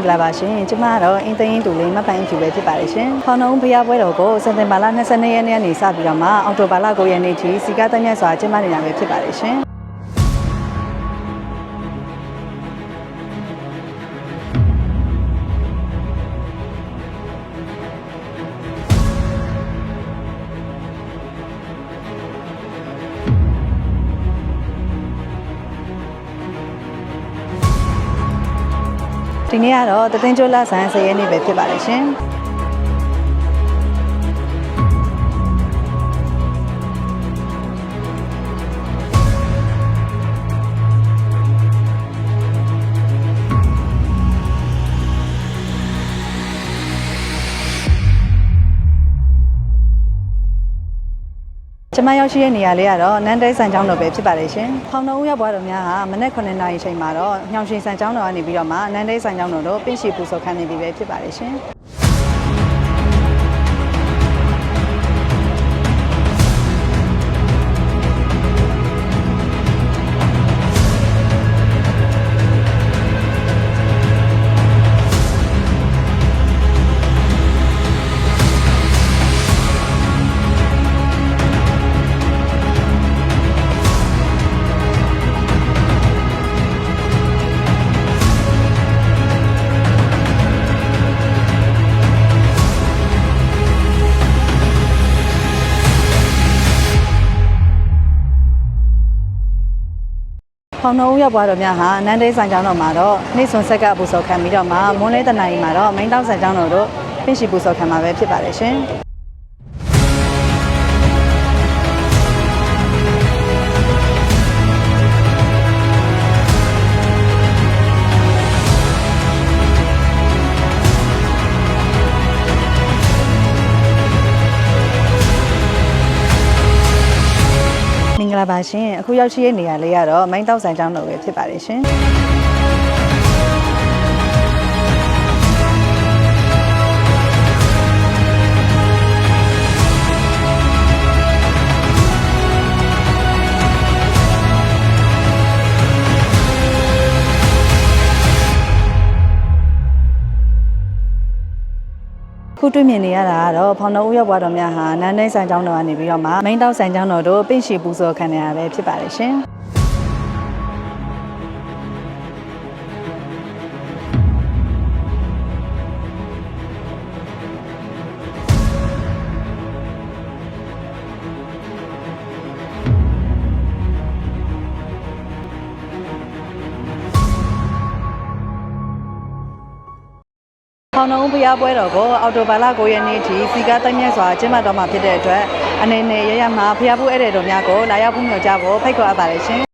္ဂလာပါရှင်ကျမကတော့အင်းသိန်းတူလေးမပိုင်ဖြူပဲဖြစ်ပါတယ်ရှင်ခေါင်းလုံးဖျားပွဲတော်ကိုစက်တင်ဘာလ22ရက်နေ့ကနေစပြီးတော့မှအောက်တိုဘာလ9ရက်နေ့ထိစီကားတမ်းမြတ်စွာကျင်းပနေတာပဲဖြစ်ပါတယ်ရှင် ဒီနေ့ကတော့တသိန်းကျွလဆန်း10ရက်နေ့ပဲဖြစ်ပါတယ်ရှင် ကျမရောက်ရှိတဲ့နေရာလေးကတော့နန်းတဲဆန်ကျောင်းတော်ပဲဖြစ်ပါတယ်ရှင်။ခေါင်းတော်ဦးရောက်သွားတော်များဟာမနက်9နာရီချိန်မှာတော့ညောင်ရှင်ဆန်ကျောင်းတော်ကနေပြီးတော့မှနန်းတဲဆန်ကျောင်းတော်တို့ပင့်ရှိပူဇော်ခံနေပြီပဲဖြစ်ပါတယ်ရှင်။ ဖောင်တော်ဦးရောက်သွားတော်များဟာနန်းတဲဆိုင်ကျောင်းတော်မှာတော့နေ့စွန်ဆက်ကပူဇော်ခံပြီးတော့မှမွန်းလေးတနင်္လာရီမှာတော့မိန်းတောက်ဆိုင်ကျောင်းတော်တို့ပင့်ရှိပူဇော်ခံမှာပဲဖြစ်ပါတယ်ရှင်။ ဂလာပါရှင်အခုရောက်ရှိတဲ့နေရာလေးကတော့မိုင်းတောက်ဆိုင်ကျောင်းတော်ပဲဖြစ်ပါတယ်ရှင် တွေ့မြင်နေရတာကတော့ဖောင်တော်ဦးရောက်သွားတော်များဟာနန်းနေဆိုင်ကျောင်းတော်ကနေပြီးတော့မှမိန်းတောက်ဆိုင်ကျောင်းတော်တို့ပင့်ရှိပူဇော်ခံနေရပဲဖြစ်ပါတယ်ရှင် ခေါင်းလုံးဖျားပွဲတော်ကိုအော်တိုဘာလ9ရက်နေ့ထိစီကားတိုက်မြတ်စွာကျင်းပတော်မှာဖြစ်တဲ့အတွက်အနေနဲ့ရရမှာဖျားဖို့ဧည့်သည်တော်များကိုလာရောက်ဖို့ညွှန်ကြားဖို့ဖိတ်ခေါ်အပ်ပါတယ်ရှင်